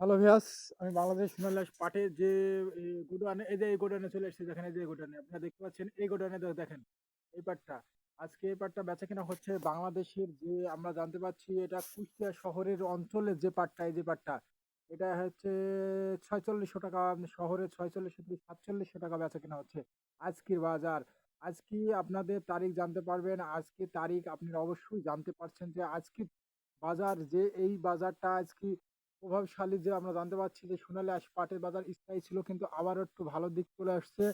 Hello ভিয়াস আমি বাংলাদেশ সোনালিয়াস পাটের যে গোডাউনে, এই যে, এই গোডাউনে চলে এসেছি, দেখেন এই যে, এই গোডাউনে। আপনারা দেখতে পাচ্ছেন, এই গোডাউনে দেখেন, এই পাটটা আজকে এই পাটটা বেচা কেনা হচ্ছে বাংলাদেশের যে, আমরা জানতে পারছি এটা কুষ্টিয়া শহরের অঞ্চলের যে পাটটা এই যে পাটটা এটা হচ্ছে ছয়চল্লিশশো টাকা, শহরে ছয়চল্লিশশো থেকে সাতচল্লিশশো টাকা বেচা কেনা হচ্ছে আজকের বাজার। আজকে আপনাদের তারিখ জানতে পারবেন, আজকে তারিখ আপনারা অবশ্যই জানতে পারছেন যে আজকে বাজার যে, এই বাজারটা আজকে প্রভাবশালী যে আমরা জানতে পারছি যে সোনালী আঁশ পাটের বাজার স্থায়ী ছিল, কিন্তু আবারও একটু ভালো দিক চলে আসছে।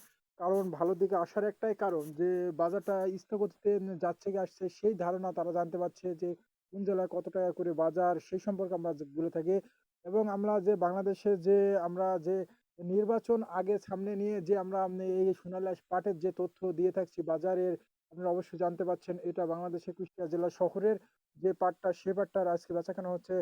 কারণ ভালো দিকে আসার একটাই কারণ যে বাজারটা স্থগতিতে যাচ্ছে কি আসছে, সেই ধারণা তারা জানতে পারছে যে কোন জেলায় কত টাকা করে বাজার, সেই সম্পর্কে আমরা বলে থাকি। এবং আমরা যে বাংলাদেশে যে আমরা যে নির্বাচন আগে সামনে নিয়ে যে আমরা এই সোনালী আঁশ পাটের যে তথ্য দিয়ে থাকছি, বাজারের আপনারা অবশ্যই জানতে পারছেন, এটা বাংলাদেশের কুষ্টিয়া জেলা শহরের যে পাটটা, সে পাটটার আজকে বেচাকেনা হচ্ছে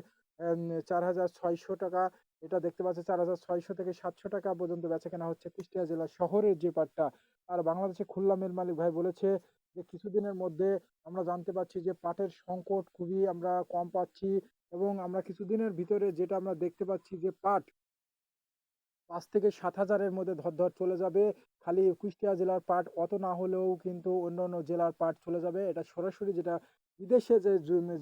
চার হাজার ছয়শো টাকা। এটা দেখতে পাচ্ছি চার হাজার ছয়শো থেকে সাতশো টাকা পর্যন্ত বেচাকেনা হচ্ছে কুষ্টিয়া জেলা শহরের যে পাটটা। আর বাংলাদেশে খুলনা মিল মালিক ভাই বলেছে যে, কিছুদিনের মধ্যে আমরা জানতে পারছি যে, পাটের সংকট খুবই আমরা কম পাচ্ছি এবং আমরা কিছুদিনের ভিতরে যেটা আমরা দেখতে পাচ্ছি যে, পাট পাঁচ থেকে সাত হাজারের মধ্যে ধর ধর চলে যাবে। খালি কুষ্টিয়া জেলার পাট অত না হলেও কিন্তু অন্য অন্য জেলার পাট চলে যাবে। এটা সরাসরি যেটা বিদেশে যে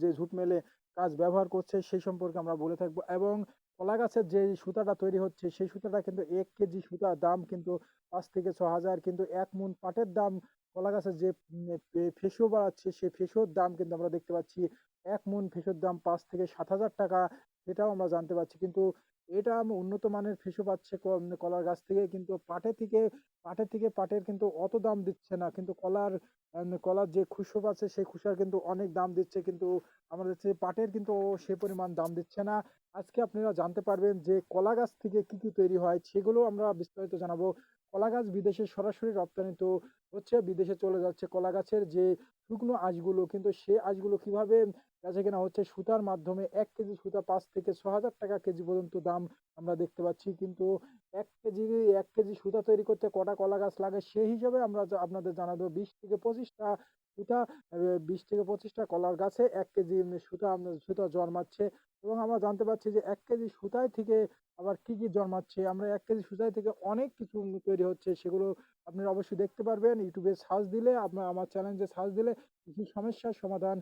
যে ঝুট মেলে কাজ ব্যবহার করছে সেই সম্পর্কে আমরা বলে থাকব। এবং কলা গাছের যে সুতাটা তৈরি হচ্ছে সেই সুতাটা কিন্তু এক কেজি সুতার দাম কিন্তু পাঁচ থেকে ছ হাজার। কিন্তু এক মুন পাটের দাম কলা গাছের যে ফেসো বাড়াচ্ছে সেই ফেসোর দাম কিন্তু আমরা দেখতে পাচ্ছি। এক মুন ফেসোর দাম পাঁচ থেকে সাত হাজার টাকা সেটাও আমরা জানতে পারছি। কিন্তু এটা উন্নত মানের ফেসু পাচ্ছে কলার গাছ থেকে। কিন্তু পাটের থেকে পাটের থেকে পাটের কিন্তু অত দাম দিচ্ছে না। কিন্তু কলার কলার যে খুশো আছে, সেই খুশার কিন্তু অনেক দাম দিচ্ছে। কিন্তু আমাদের যে পাটের কিন্তু সে পরিমাণ দাম দিচ্ছে না। আজকে আপনারা জানতে পারবেন যে কলা গাছ থেকে কি কি তৈরি হয়, সেগুলো আমরা বিস্তারিত জানাব। কলা গাছ বিদেশে সরাসরি রপ্তানি তো হচ্ছে, বিদেশে চলে যাচ্ছে কলা গাছের যে শুকনো আঁশগুলো। কিন্তু সে আঁশগুলো কীভাবে বেচা কেনা হচ্ছে, সুতার মাধ্যমে এক কেজি সুতা পাঁচ থেকে ছ হাজার টাকা কেজি পর্যন্ত দাম আমরা দেখতে পাচ্ছি। কিন্তু এক কেজি এক কেজি সুতা তৈরি করতে কটা কলা গাছ লাগে, সেই হিসাবে আমরা আপনাদের জানাব বিশ থেকে পঁচিশটা সুতা বিশ থেকে পঁচিশটা কলার গাছে এক কেজি সুতা সুতা জন্মাচ্ছে এবং আমরা জানতে পারছি যে এক কেজি সুতায় থেকে আবার কি কি জন্মাচ্ছে। আমরা এক কেজি সুতায় থেকে অনেক কিছু তৈরি হচ্ছে, সেগুলো আপনারা অবশ্যই দেখতে পারবেন। ইউটিউবে সার্চ দিলে, আপনার, আমার চ্যানেলে সার্চ দিলে কিছু সমস্যার সমাধান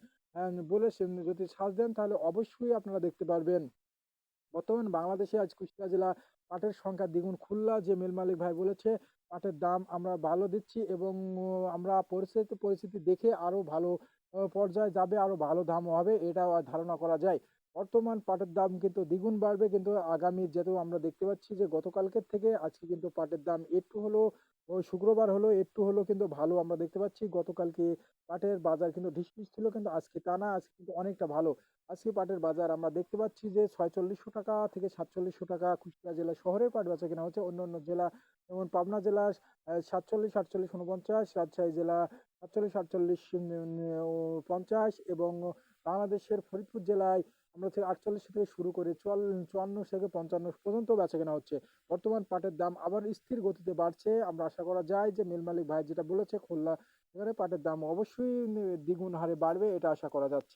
বলে যদি সার্চ দেন তাহলে অবশ্যই আপনারা দেখতে পারবেন। বর্তমান বাংলাদেশে আজ কুষ্টিয়া জেলা পাটের সংখ্যা দ্বিগুণ। খুলনা যে মিল মালিক ভাই বলেছে, পাটের দাম আমরা ভালো দিচ্ছি এবং আমরা পরিস্থিতি পরিস্থিতি দেখে আরও ভালো পর্যায়ে যাবে আরও ভালো দাম হবে এটা ধারণা করা যায়। বর্তমান পাটের দাম কিন্তু দ্বিগুণ বাড়বে। কিন্তু আগামী যেহেতু আমরা দেখতে পাচ্ছি যে গতকালকের থেকে আজকে কিন্তু পাটের দাম একটু হলো শুক্রবার হলো, একটু হলো কিন্তু ভালো আমরা দেখতে পাচ্ছি। গতকালকে পাটের বাজার কিন্তু ঢিসমিস ছিল, কিন্তু আজকে তা না, আজকে কিন্তু অনেকটা ভালো। আজকে পাটের বাজার আমরা দেখতে পাচ্ছি যে ছয়চল্লিশশো টাকা থেকে সাতচল্লিশশো টাকা কুষ্টিয়া জেলা শহরের পাট বেচা কেনা হচ্ছে। অন্য অন্য জেলা যেমন পাবনা জেলা সাতচল্লিশ, আটচল্লিশ উনপঞ্চাশ রাজশাহী জেলা, সাতচল্লিশ, আটচল্লিশ পঞ্চাশ এবং বাংলাদেশের ফরিদপুর জেলায় আমরা হচ্ছে আটচল্লিশ থেকে শুরু করে চুয়াল, চুয়ান্ন থেকে পঞ্চান্ন পর্যন্ত বেচা কেনা হচ্ছে। বর্তমান পাটের দাম আবার স্থির গতিতে বাড়ছে। আমরা আশা করা যায় যে মিল মালিক ভাই যেটা বলেছে, খুলনা এবারে পাটের দাম অবশ্যই দ্বিগুণ হারে বাড়বে, এটা আশা করা যাচ্ছে।